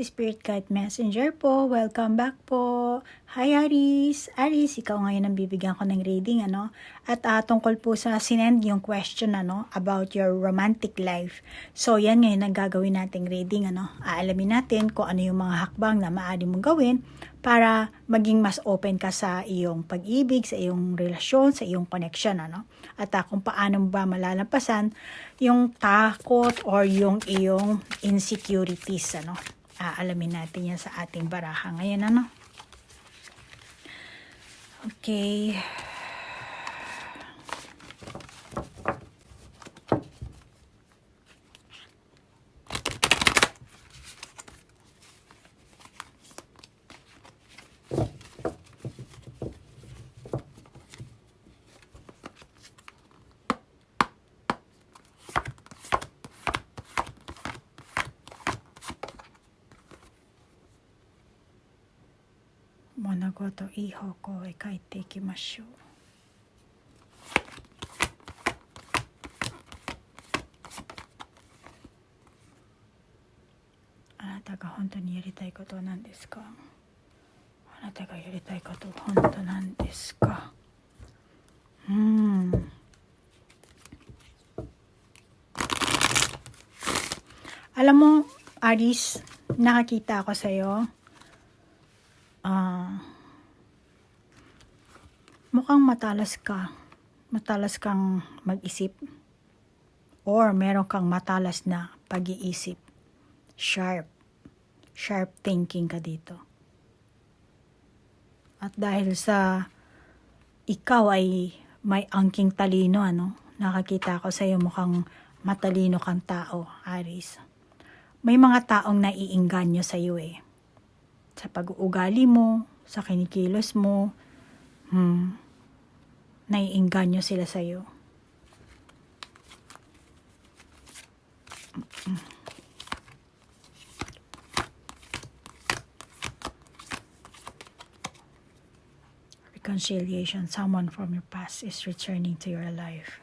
si Spirit Guide Messenger po. Welcome back po. Hi Aris. Aris, ikaw ngayon ang bibigyan ko ng reading ano. At uh, tungkol po sa sinend yung question ano about your romantic life. So yan ngayon ang gagawin nating reading ano. Aalamin natin kung ano yung mga hakbang na maaari mong gawin para maging mas open ka sa iyong pag-ibig, sa iyong relasyon, sa iyong connection ano. At uh, kung paano ba malalampasan yung takot or yung iyong insecurities ano aalamin natin yan sa ating baraha ngayon, ano? Okay. ごといい方向へ帰っていきましょう。あなたが本当にやりたいことは何ですか？あなたがやりたいことは本当なんですか？うん。あらも、あ mo, 長きいた nakakita. Mukhang matalas ka. Matalas kang mag-isip. Or meron kang matalas na pag-iisip. Sharp. Sharp thinking ka dito. At dahil sa ikaw ay may angking talino, ano? Nakakita ko sa iyo mukhang matalino kang tao, Aris. May mga taong naiinganyo sa iyo eh sa pag-uugali mo, sa kinikilos mo, hmm, naiinganyo sila sa iyo. Reconciliation, someone from your past is returning to your life.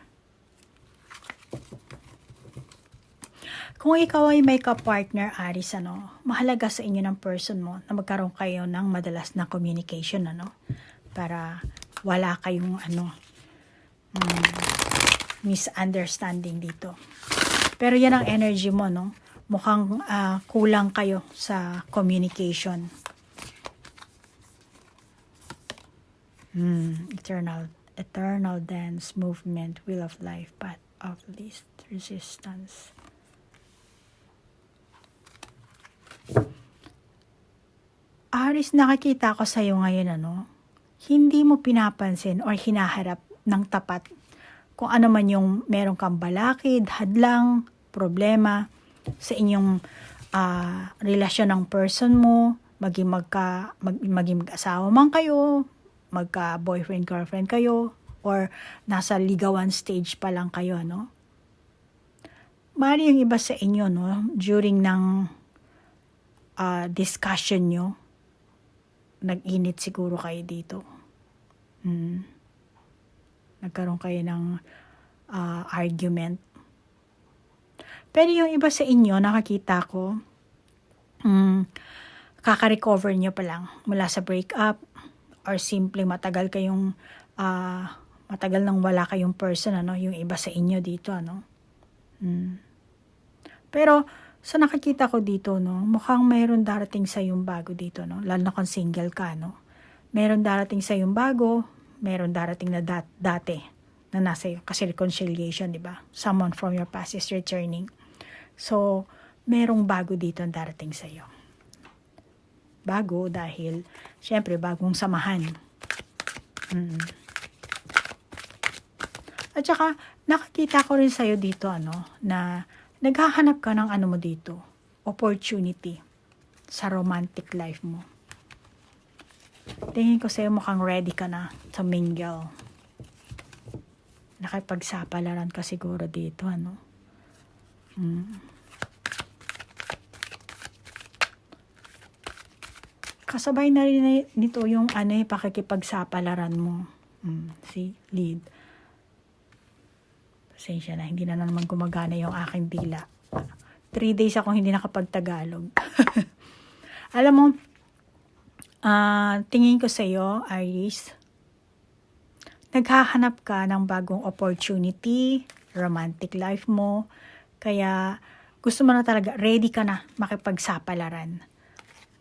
Kung ikaw ay may ka-partner, Aris, ano, mahalaga sa inyo ng person mo na magkaroon kayo ng madalas na communication, ano, para wala kayong, ano, um, misunderstanding dito. Pero yan ang energy mo, no? Mukhang uh, kulang kayo sa communication. Hmm, eternal, eternal dance, movement, will of life, path of least resistance. Aris, nakakita ko sa iyo ngayon ano, hindi mo pinapansin or hinaharap ng tapat kung ano man yung meron kang balakid, hadlang, problema sa inyong uh, relasyon ng person mo, maging magka mag, maging mag-asawa man kayo, magka boyfriend girlfriend kayo or nasa ligawan stage pa lang kayo no. Mari yung iba sa inyo no during ng uh, discussion nyo, nag-init siguro kayo dito. Hmm. Nagkaroon kayo ng uh, argument. Pero yung iba sa inyo, nakakita ko, um, kaka-recover nyo pa lang mula sa breakup or simple matagal kayong uh, matagal nang wala kayong person ano yung iba sa inyo dito ano hmm. pero So nakikita ko dito, no, mukhang mayroon darating sa yung bago dito, no, lalo na kung single ka, no. Mayroon darating sa yung bago, mayroon darating na dat dati na nasa iyo. Kasi reconciliation, di ba? Someone from your past is returning. So, merong bago dito ang darating sa iyo. Bago dahil, syempre, bagong samahan. Mm. At saka, nakakita ko rin sa'yo dito, ano, na naghahanap ka ng ano mo dito, opportunity sa romantic life mo. Tingin ko sa'yo mukhang ready ka na sa mingle. Nakipagsapalaran ka siguro dito, ano? Hmm. Kasabay na rin nito yung ano eh, pakikipagsapalaran mo. Hmm, see? Lead. Pasensya na, hindi na naman gumagana yung aking dila. Three days akong hindi nakapag-Tagalog. Alam mo, ah tingin ko sa'yo, Iris, naghahanap ka ng bagong opportunity, romantic life mo, kaya gusto mo na talaga, ready ka na makipagsapalaran.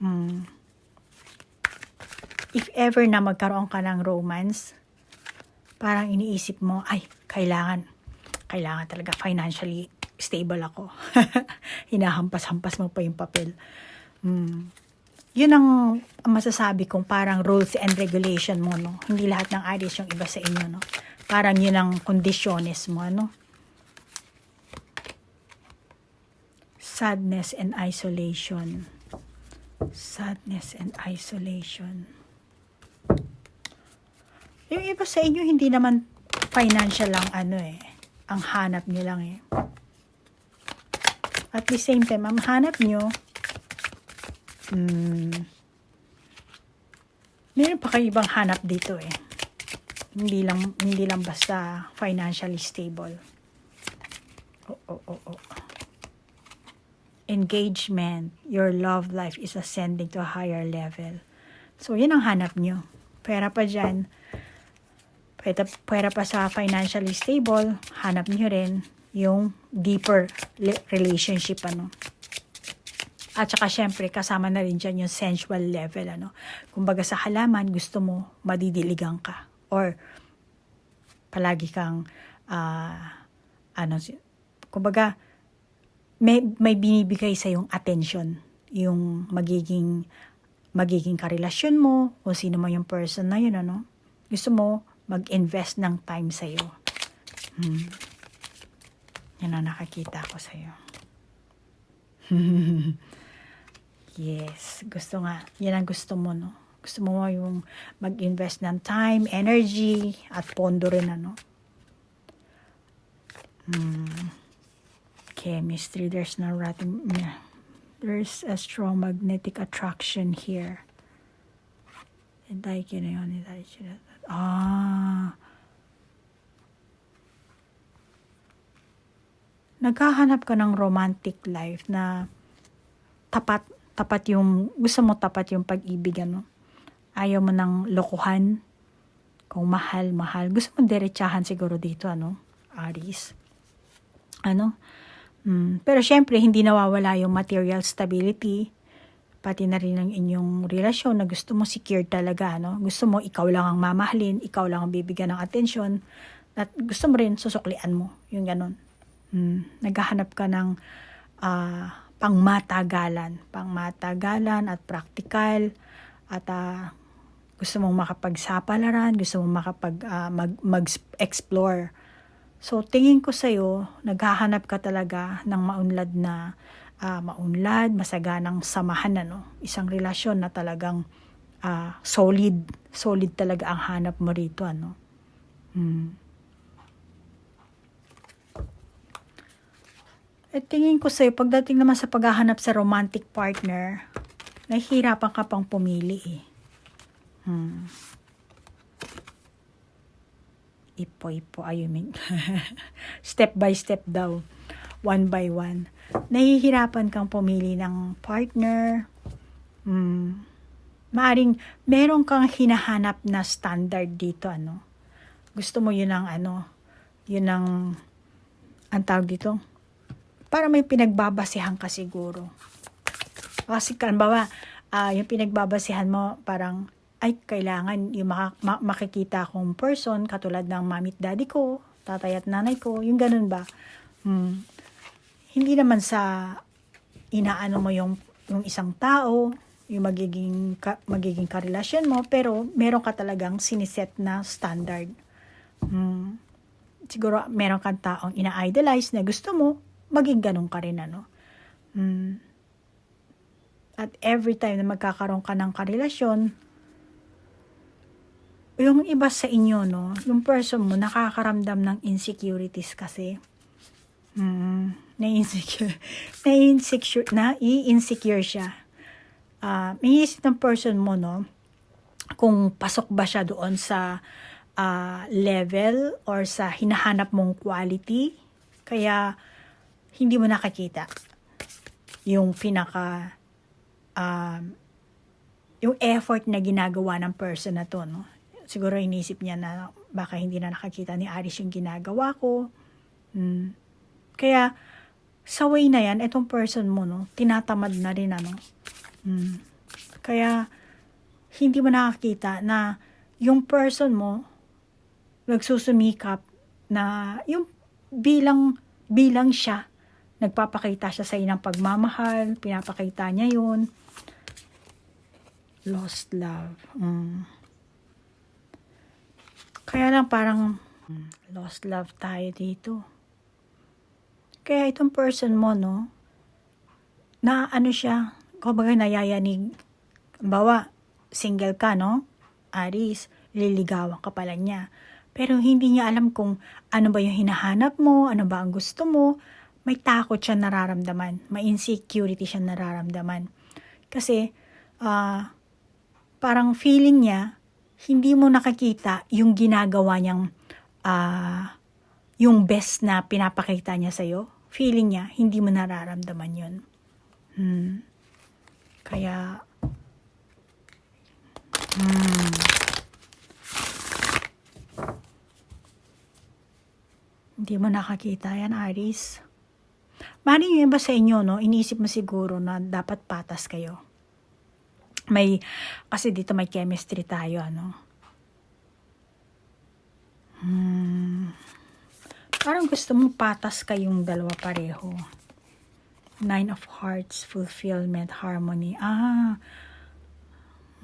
Hmm. If ever na magkaroon ka ng romance, parang iniisip mo, ay, kailangan, kailangan talaga financially stable ako. Hinahampas-hampas mo pa yung papel. Hmm. Yun ang masasabi kong parang rules and regulation mo, no? Hindi lahat ng Aries yung iba sa inyo, no? Parang yun ang kondisyones mo, ano? Sadness and isolation. Sadness and isolation. Yung iba sa inyo, hindi naman financial lang ano eh. Ang hanap nyo lang eh. At the same time, ang hanap nyo, hmm, meron pa ibang hanap dito eh. Hindi lang, hindi lang basta financially stable. Oh, oh, oh, oh. Engagement, your love life is ascending to a higher level. So, yun ang hanap nyo. Pera pa dyan, pwera, pwera pa sa financially stable, hanap nyo rin yung deeper relationship, ano. At saka syempre, kasama na rin dyan yung sensual level, ano. Kumbaga sa halaman, gusto mo, madidiligan ka. Or, palagi kang, ah, ano, kumbaga, may, may binibigay sa yung attention. Yung magiging, magiging karelasyon mo, kung sino mo yung person na yun, ano. Gusto mo, mag-invest ng time sa'yo. Hmm. Yan ang nakakita ko sa'yo. yes, gusto nga. Yan ang gusto mo, no? Gusto mo yung mag-invest ng time, energy, at pondo rin, ano? Hmm. Chemistry, there's no. Yeah. There's a strong magnetic attraction here. Dahil na yun, dahil Ah. Naghahanap ka ng romantic life na tapat, tapat yung, gusto mo tapat yung pag-ibig, ano? Ayaw mo ng lokohan. Kung mahal, mahal. Gusto mo diretsahan siguro dito, ano? Aris. Ano? Mm, pero syempre, hindi nawawala yung material stability pati na rin ang inyong relasyon na gusto mo secure talaga, no? Gusto mo ikaw lang ang mamahalin, ikaw lang ang bibigyan ng atensyon, at gusto mo rin susuklian mo, yung ganon. Hmm, naghahanap ka ng uh, pangmatagalan, pangmatagalan at praktikal, at uh, gusto mong makapagsapalaran, gusto mong makapag, uh, mag, mag-explore. So, tingin ko sa'yo, naghahanap ka talaga ng maunlad na uh, maunlad, masaganang samahan ano, isang relasyon na talagang uh, solid, solid talaga ang hanap mo rito ano. Hmm. At tingin ko sa'yo, pagdating naman sa paghahanap sa romantic partner, nahihirapan ka pang pumili eh. Hmm. Ipo-ipo, ayun. step by step daw. One by one nahihirapan kang pumili ng partner, mm, maaring meron kang hinahanap na standard dito, ano. Gusto mo yun ang ano, yun ang, ang tawag dito, para may pinagbabasihan ka siguro. Kasi kanbawa, uh, yung pinagbabasihan mo, parang, ay, kailangan yung maka, ma- makikita kong person, katulad ng mamit daddy ko, tatay at nanay ko, yung ganun ba? Hmm hindi naman sa inaano mo yung, yung isang tao, yung magiging, ka, magiging karelasyon mo, pero meron ka talagang siniset na standard. Hmm. Siguro meron kang taong ina-idolize na gusto mo, maging ganun ka rin, ano. Hmm. At every time na magkakaroon ka ng karelasyon, yung iba sa inyo, no, yung person mo, nakakaramdam ng insecurities kasi. Hmm na-insecure, na-insecure, na-insecure siya. Uh, may isip ng person mo, no, kung pasok ba siya doon sa uh, level or sa hinahanap mong quality. Kaya, hindi mo nakakita yung pinaka um, yung effort na ginagawa ng person na to, no? Siguro inisip niya na baka hindi na nakakita ni Aris yung ginagawa ko. Mm. Kaya, sa way na yan, itong person mo, no, tinatamad na rin, ano. Mm. Kaya, hindi mo nakakita na yung person mo, nagsusumikap na yung bilang, bilang siya, nagpapakita siya sa ng pagmamahal, pinapakita niya yun. Lost love. Mm. Kaya lang parang mm, lost love tayo dito. Kaya itong person mo, no, na ano siya, kumbaga nayayanig. Bawa, single ka, no? Aris, liligawan ka pala niya. Pero hindi niya alam kung ano ba yung hinahanap mo, ano ba ang gusto mo. May takot siya nararamdaman. May insecurity siya nararamdaman. Kasi, ah, parang feeling niya, hindi mo nakakita yung ginagawa niyang, ah, yung best na pinapakita niya sa'yo. Feeling niya, hindi mo nararamdaman yun. Hmm. Kaya, hmm. Hindi mo nakakita yan, Aris. Mari yung iba sa inyo, no? Iniisip mo siguro na dapat patas kayo. May, kasi dito may chemistry tayo, ano? Hmm. Parang gusto mo patas kayong dalawa pareho. Nine of Hearts, fulfillment, harmony. Ah,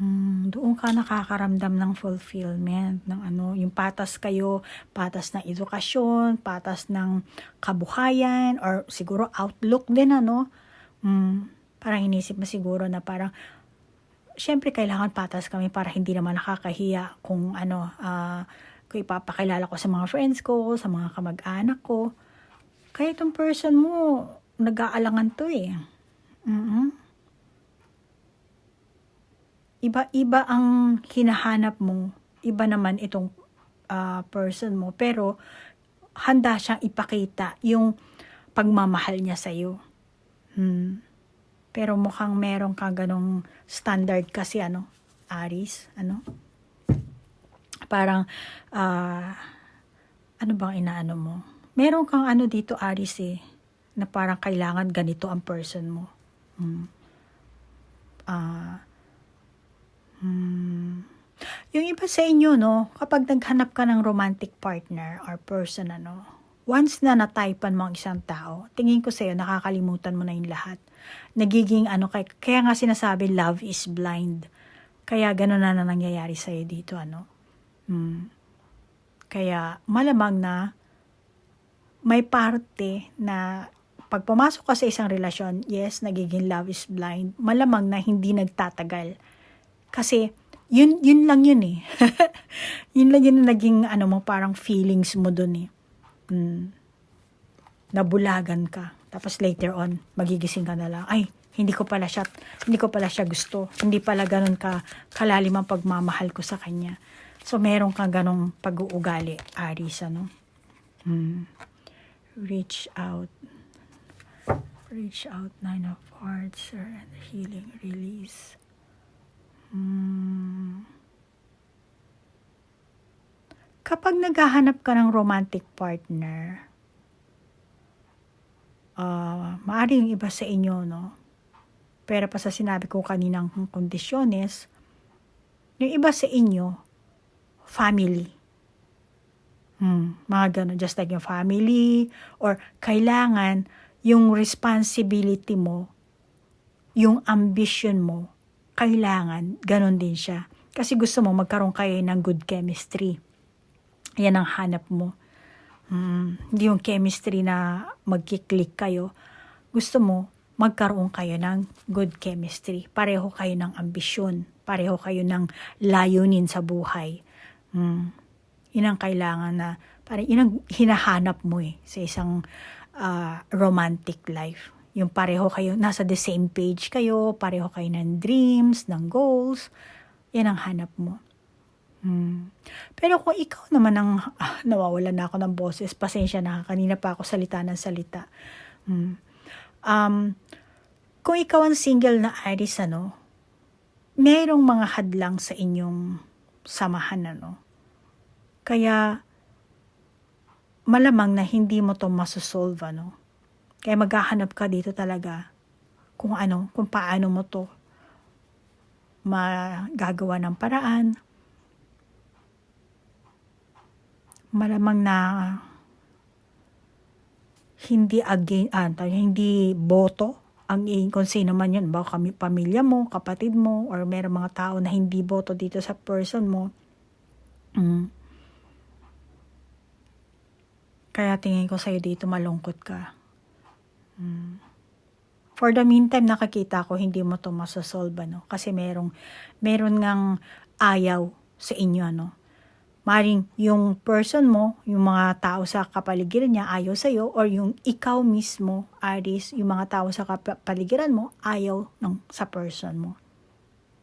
Hmm, doon ka nakakaramdam ng fulfillment, ng ano, yung patas kayo, patas ng edukasyon, patas ng kabuhayan, or siguro outlook din, ano. Hmm, parang inisip mo siguro na parang, syempre kailangan patas kami para hindi naman nakakahiya kung ano, ah, kung ipapakilala ko sa mga friends ko, sa mga kamag-anak ko. Kaya itong person mo, nag-aalangan to eh. mm iba-iba ang hinahanap mo. Iba naman itong ah, person mo. Pero, handa siyang ipakita yung pagmamahal niya sa'yo. Hmm. Pero mukhang meron ka ganong standard kasi ano, Aris, ano? Parang, ah, ano bang inaano mo? Meron kang ano dito, Aris eh, na parang kailangan ganito ang person mo. Hmm. Ah, Hmm. Yung iba sa inyo, no, kapag naghanap ka ng romantic partner or person, ano, once na nataypan mo ang isang tao, tingin ko sa'yo, nakakalimutan mo na yung lahat. Nagiging, ano, kaya, kaya nga sinasabi, love is blind. Kaya gano'n na na nangyayari sa'yo dito, ano. Hmm. Kaya, malamang na, may parte na pag pumasok ka sa isang relasyon, yes, nagiging love is blind. Malamang na hindi nagtatagal kasi, yun, yun lang yun eh. yun lang yun na naging, ano mo, parang feelings mo dun eh. Mm. Nabulagan ka. Tapos later on, magigising ka na lang, ay, hindi ko pala siya, hindi ko pala siya gusto. Hindi pala ganun ka kalalim ang pagmamahal ko sa kanya. So, meron kang ganong pag-uugali, Aris, ano? Mm. Reach out. Reach out, Nine of Hearts, and healing, release. Hmm. Kapag naghahanap ka ng romantic partner, uh, maaari yung iba sa inyo, no? Pero pa sa sinabi ko kaninang kondisyones, yung iba sa inyo, family. Hmm, mga gano'n, just like yung family, or kailangan yung responsibility mo, yung ambition mo, kailangan ganon din siya. Kasi gusto mo magkaroon kayo ng good chemistry. Yan ang hanap mo. Hmm, hindi yung chemistry na magkiklik kayo. Gusto mo magkaroon kayo ng good chemistry. Pareho kayo ng ambisyon. Pareho kayo ng layunin sa buhay. Hmm, yun ang kailangan na, parang yun ang hinahanap mo eh sa isang uh, romantic life yung pareho kayo, nasa the same page kayo, pareho kayo ng dreams, ng goals, yan ang hanap mo. Hmm. Pero kung ikaw naman ang, ah, nawawala na ako ng boses, pasensya na, kanina pa ako salita ng salita. Hmm. Um, kung ikaw ang single na Aries, ano, merong mga hadlang sa inyong samahan, ano. Kaya, malamang na hindi mo to masosolve, ano. Kaya maghahanap ka dito talaga kung ano, kung paano mo to magagawa ng paraan. Malamang na hindi again, ah, hindi boto ang kung sino man yun. Baka kami, pamilya mo, kapatid mo, or meron mga tao na hindi boto dito sa person mo. Mm. Kaya tingin ko sa'yo dito malungkot ka. For the meantime, nakakita ko hindi mo to masasolve, ano? Kasi merong, meron ngang ayaw sa inyo, ano? Maring yung person mo, yung mga tao sa kapaligiran niya ayaw sa'yo, or yung ikaw mismo, Aris, yung mga tao sa kapaligiran mo, ayaw ng, sa person mo.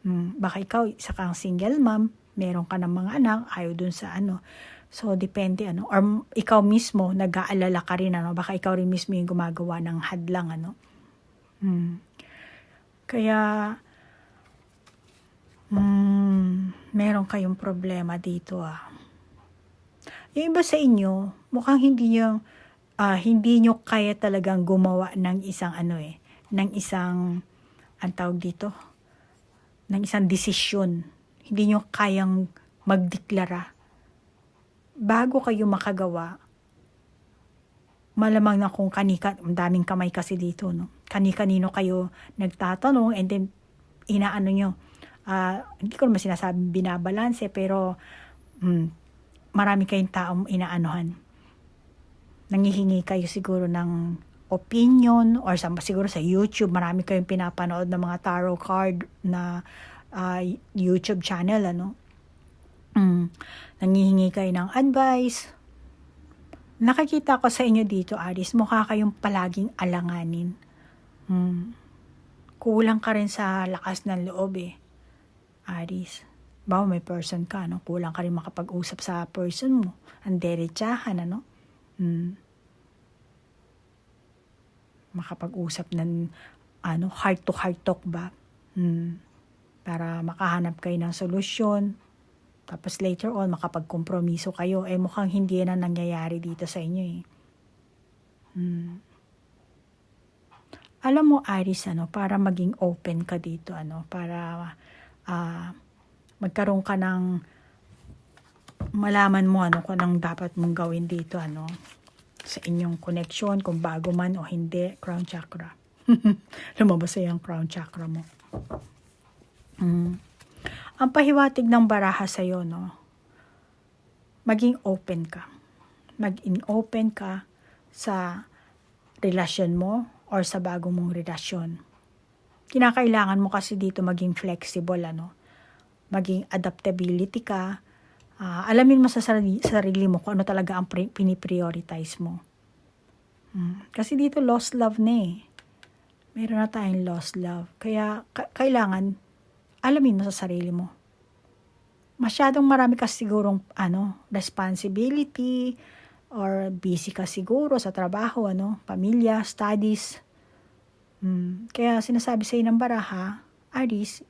Hmm, baka ikaw, isa kang single mom, meron ka ng mga anak, ayaw dun sa ano. So, depende, ano. Or ikaw mismo, nag-aalala ka rin, ano. Baka ikaw rin mismo yung gumagawa ng hadlang, ano. Hmm. Kaya, hmm, meron kayong problema dito, ah. Yung iba sa inyo, mukhang hindi nyo, ah, hindi nyo kaya talagang gumawa ng isang ano eh, ng isang, ang tawag dito, ng isang desisyon. Hindi nyo kayang magdeklara. Bago kayo makagawa, malamang na kung kanika, ang daming kamay kasi dito, no? Kani-kanino kayo nagtatanong and then inaano nyo, ah, hindi ko naman sinasabing binabalanse, pero hmm, marami kayong taong inaanohan. Nangihingi kayo siguro ng opinion or sa, siguro sa YouTube, marami kayong pinapanood ng mga tarot card na ah, YouTube channel, ano? Mm, nangihingi kayo ng advice. Nakikita ko sa inyo dito, Aris, mukha kayong palaging alanganin. Mm. Kulang ka rin sa lakas ng loob eh, Aris bawa may person ka, no? kulang ka rin makapag-usap sa person mo. Ang derechahan, ano? Hmm. Makapag-usap ng ano, heart to heart talk ba? Hmm. Para makahanap kayo ng solusyon. Tapos later on, makapag-kompromiso kayo. Eh, mukhang hindi yan ang nangyayari dito sa inyo eh. Hmm. Alam mo, Iris, ano, para maging open ka dito, ano, para ah, magkaroon ka ng malaman mo ano kung anong dapat mong gawin dito ano sa inyong connection kung bago man o hindi crown chakra. Lumabas sa yung crown chakra mo. Mm. ang pahiwatig ng baraha sa iyo no maging open ka. Maging open ka sa relasyon mo or sa bago mong relasyon kinakailangan mo kasi dito maging flexible ano maging adaptability ka. Uh, alamin mo sa sarili, sarili mo kung ano talaga ang pre- piniprioritize mo. Hmm. Kasi dito lost love na eh. Meron na tayong lost love. Kaya ka- kailangan alamin mo sa sarili mo. Masyadong marami ka sigurong ano, responsibility or busy ka siguro sa trabaho, ano, pamilya, studies. Hmm. Kaya sinasabi sa ng baraha, Aris,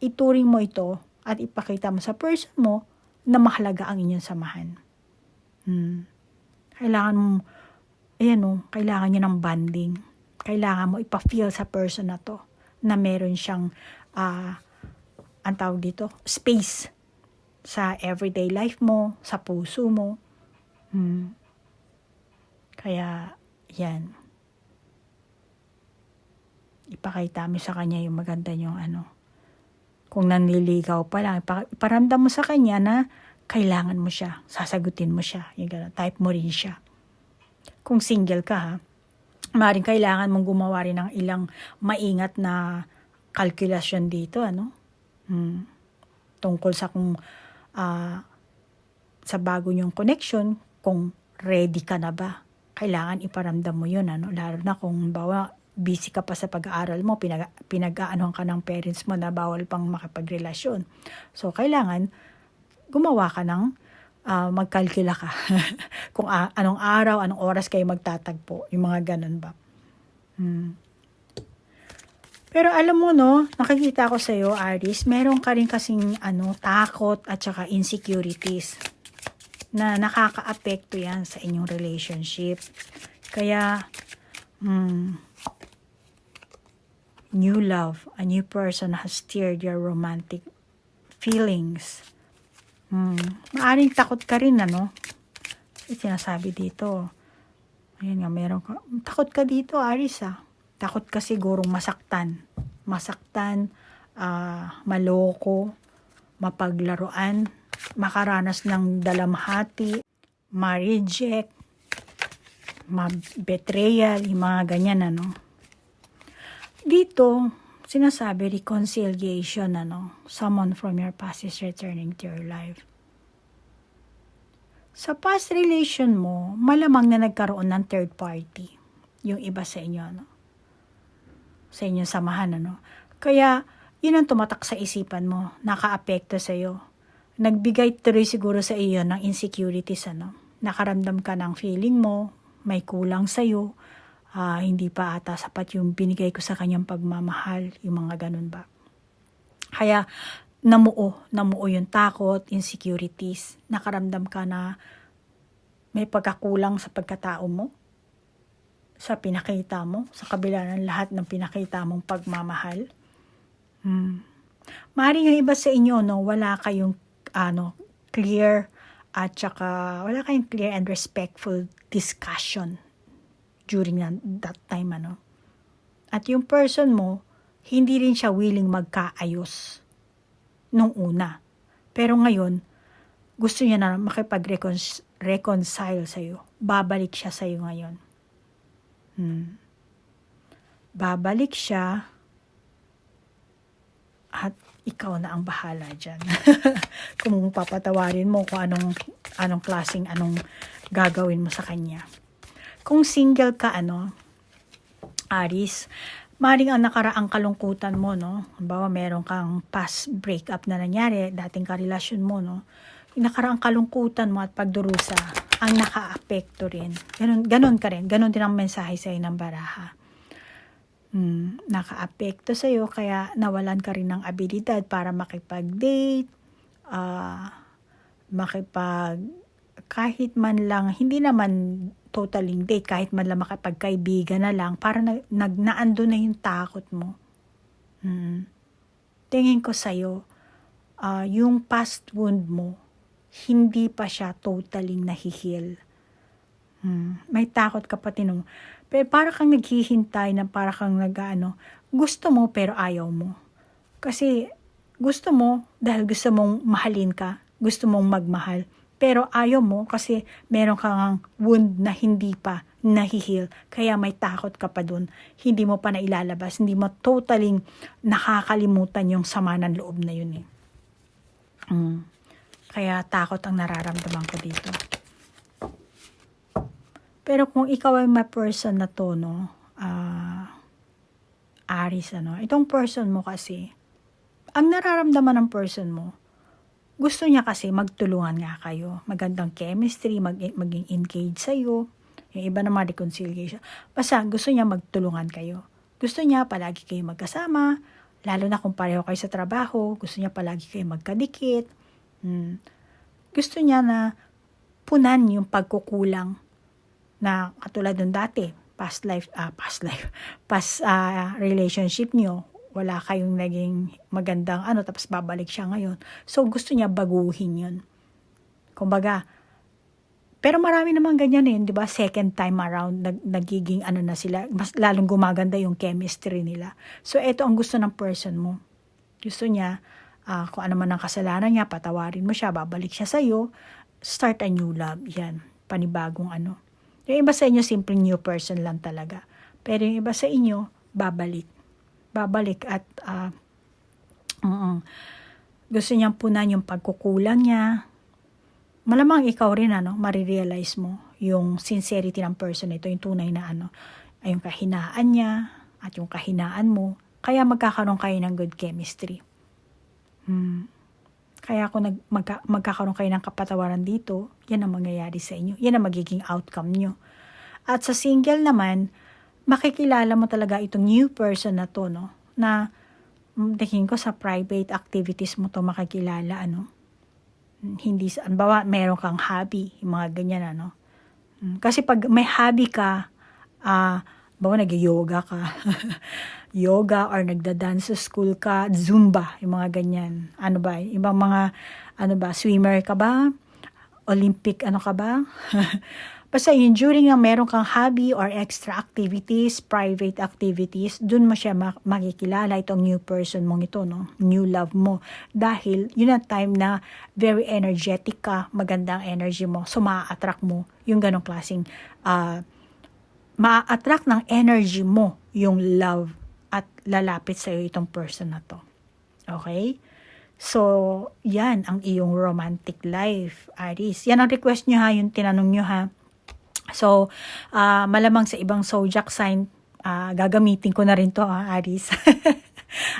ituring mo ito at ipakita mo sa person mo na mahalaga ang inyong samahan. Hmm. Kailangan mo, ayan o, kailangan nyo ng bonding. Kailangan mo ipa-feel sa person na to na meron siyang, uh, ang tawag dito, space sa everyday life mo, sa puso mo. Hmm. Kaya, yan. Ipakita mo sa kanya yung maganda yung ano, kung nanliligaw pa lang, iparamdam mo sa kanya na kailangan mo siya, sasagutin mo siya, yung gano'n, type mo rin siya. Kung single ka ha, maaaring kailangan mong gumawa rin ng ilang maingat na kalkulasyon dito, ano? Hmm. Tungkol sa kung uh, sa bago nyong connection, kung ready ka na ba. Kailangan iparamdam mo yun, ano? Lalo na kung bawa busy ka pa sa pag-aaral mo, pinag, pinag-aanohan ka ng parents mo na bawal pang makipagrelasyon. So, kailangan gumawa ka ng uh, magkalkula ka kung uh, anong araw, anong oras kayo magtatagpo, yung mga ganun ba. Hmm. Pero alam mo no, nakikita ko sa iyo, Aris, meron ka rin kasing ano, takot at saka insecurities na nakakaapekto yan sa inyong relationship. Kaya, hmm, new love, a new person has stirred your romantic feelings. Hmm, maaring takot ka rin, ano? Sinasabi dito. Ayun nga, meron ka. Takot ka dito, Aris, ah. Takot ka sigurong masaktan. Masaktan, ah, maloko, mapaglaruan, makaranas ng dalamhati, ma-reject, ma-betrayal, yung mga ganyan, ano. Dito, sinasabi reconciliation, ano. Someone from your past is returning to your life. Sa past relation mo, malamang na nagkaroon ng third party. Yung iba sa inyo, ano. Sa inyong samahan, ano. Kaya, yun ang tumatak sa isipan mo, nakaapekto sa iyo. Nagbigay tuloy siguro sa iyo ng insecurities, ano. Nakaramdam ka ng feeling mo, may kulang sa iyo, ah, hindi pa ata sapat yung binigay ko sa kanyang pagmamahal, yung mga ganun ba. Kaya, namuo, namuo yung takot, insecurities, nakaramdam ka na may pagkakulang sa pagkatao mo, sa pinakita mo, sa kabila ng lahat ng pinakita mong pagmamahal. Hmm. Maaaring yung iba sa inyo, no, wala kayong ano, clear at saka wala kayong clear and respectful discussion during that, time, ano. At yung person mo, hindi rin siya willing magkaayos nung una. Pero ngayon, gusto niya na makipag-reconcile sa'yo. Babalik siya sa'yo ngayon. Hmm. Babalik siya at ikaw na ang bahala dyan. kung papatawarin mo kung anong, anong klaseng, anong gagawin mo sa kanya. Kung single ka, ano, Aris, maring ang nakaraang kalungkutan mo, no? Halimbawa, meron kang past breakup na nangyari, dating karelasyon mo, no? Yung nakaraang kalungkutan mo at pagdurusa, ang nakaapekto rin. Ganun, ganun ka rin. Ganun din ang mensahe sa'yo ng baraha. Hmm, nakaapekto sa'yo, kaya nawalan ka rin ng abilidad para makipag-date, ah, makipag, kahit man lang, hindi naman totaling date, kahit man lang makapagkaibigan na lang, para nag, nag naando na yung takot mo. Hmm. Tingin ko sa'yo, ah, yung past wound mo, hindi pa siya totally nahihil. Hmm. May takot ka pa tinong. Pero para kang naghihintay na para kang nag-ano, gusto mo pero ayaw mo. Kasi gusto mo dahil gusto mong mahalin ka, gusto mong magmahal. Pero ayaw mo kasi meron kang wound na hindi pa nahihil. Kaya may takot ka pa dun. Hindi mo pa nailalabas. Hindi mo totally nakakalimutan yung sama ng loob na yun eh. Mm. Kaya takot ang nararamdaman ko dito. Pero kung ikaw ay may person na to, no, ah, Aris, ano, itong person mo kasi, ang nararamdaman ng person mo, gusto niya kasi magtulungan nga kayo. Magandang chemistry, mag, maging engaged sa'yo. Yung iba naman reconciliation. Basta gusto niya magtulungan kayo. Gusto niya palagi kayo magkasama, lalo na kung pareho kayo sa trabaho, gusto niya palagi kayo magkadikit. Hmm. Gusto niya na punan yung pagkukulang na katulad ng dati, past life, ah, past life, past ah, relationship niyo, wala kayong naging magandang ano, tapos babalik siya ngayon. So, gusto niya baguhin yun. Kumbaga, pero marami naman ganyan eh, di ba? Second time around, nag, nagiging ano na sila, mas lalong gumaganda yung chemistry nila. So, ito ang gusto ng person mo. Gusto niya, ah, kung ano man ang kasalanan niya, patawarin mo siya, babalik siya sa'yo, start a new love. Yan, panibagong ano. Yung iba sa inyo, simple new person lang talaga. Pero yung iba sa inyo, babalik. Babalik at uh, uh, gusto niyang punan yung pagkukulang niya. Malamang ikaw rin, ano, marirealize mo yung sincerity ng person ito, yung tunay na ano, ay yung kahinaan niya at yung kahinaan mo. Kaya magkakaroon kayo ng good chemistry. Hmm. Kaya kung nag, magka, magkakaroon kayo ng kapatawaran dito, yan ang mangyayari sa inyo. Yan ang magiging outcome nyo. At sa single naman, makikilala mo talaga itong new person na to, no? na mm, tingin ko sa private activities mo to makikilala, ano. Hindi sa, bawa, meron kang hobby, yung mga ganyan, ano. Mm, Kasi pag may hobby ka, ah, bawa nag-yoga ka, yoga or nagda-dance sa school ka, zumba, yung mga ganyan. Ano ba, ibang mga, ano ba, swimmer ka ba? Olympic ano ka ba? Basta yun, during na meron kang hobby or extra activities, private activities, dun mo siya mak- makikilala itong new person mong ito, no? New love mo. Dahil yun ang time na very energetic ka, magandang energy mo. So, maa-attract mo yung ganong klaseng, ah, maa-attract ng energy mo yung love at lalapit sa iyo itong person na to. Okay? So, yan ang iyong romantic life, Aris. Yan ang request nyo ha, yung tinanong nyo ha. So, ah, malamang sa ibang zodiac sign, ah, gagamitin ko na rin to ha, Aris.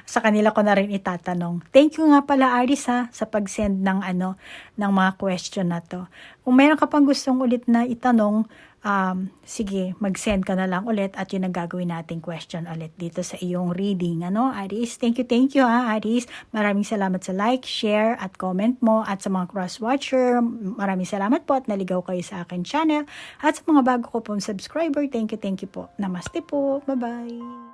sa kanila ko na rin itatanong. Thank you nga pala Aris ha sa pag-send ng ano ng mga question na to. Kung meron ka pang gustong ulit na itanong, um, sige, mag-send ka na lang ulit at yun ang gagawin nating question ulit dito sa iyong reading. Ano, Aris? Thank you, thank you ha, Aris. Maraming salamat sa like, share, at comment mo. At sa mga cross-watcher, maraming salamat po at naligaw kayo sa akin channel. At sa mga bago ko pong subscriber, thank you, thank you po. Namaste po. Bye-bye.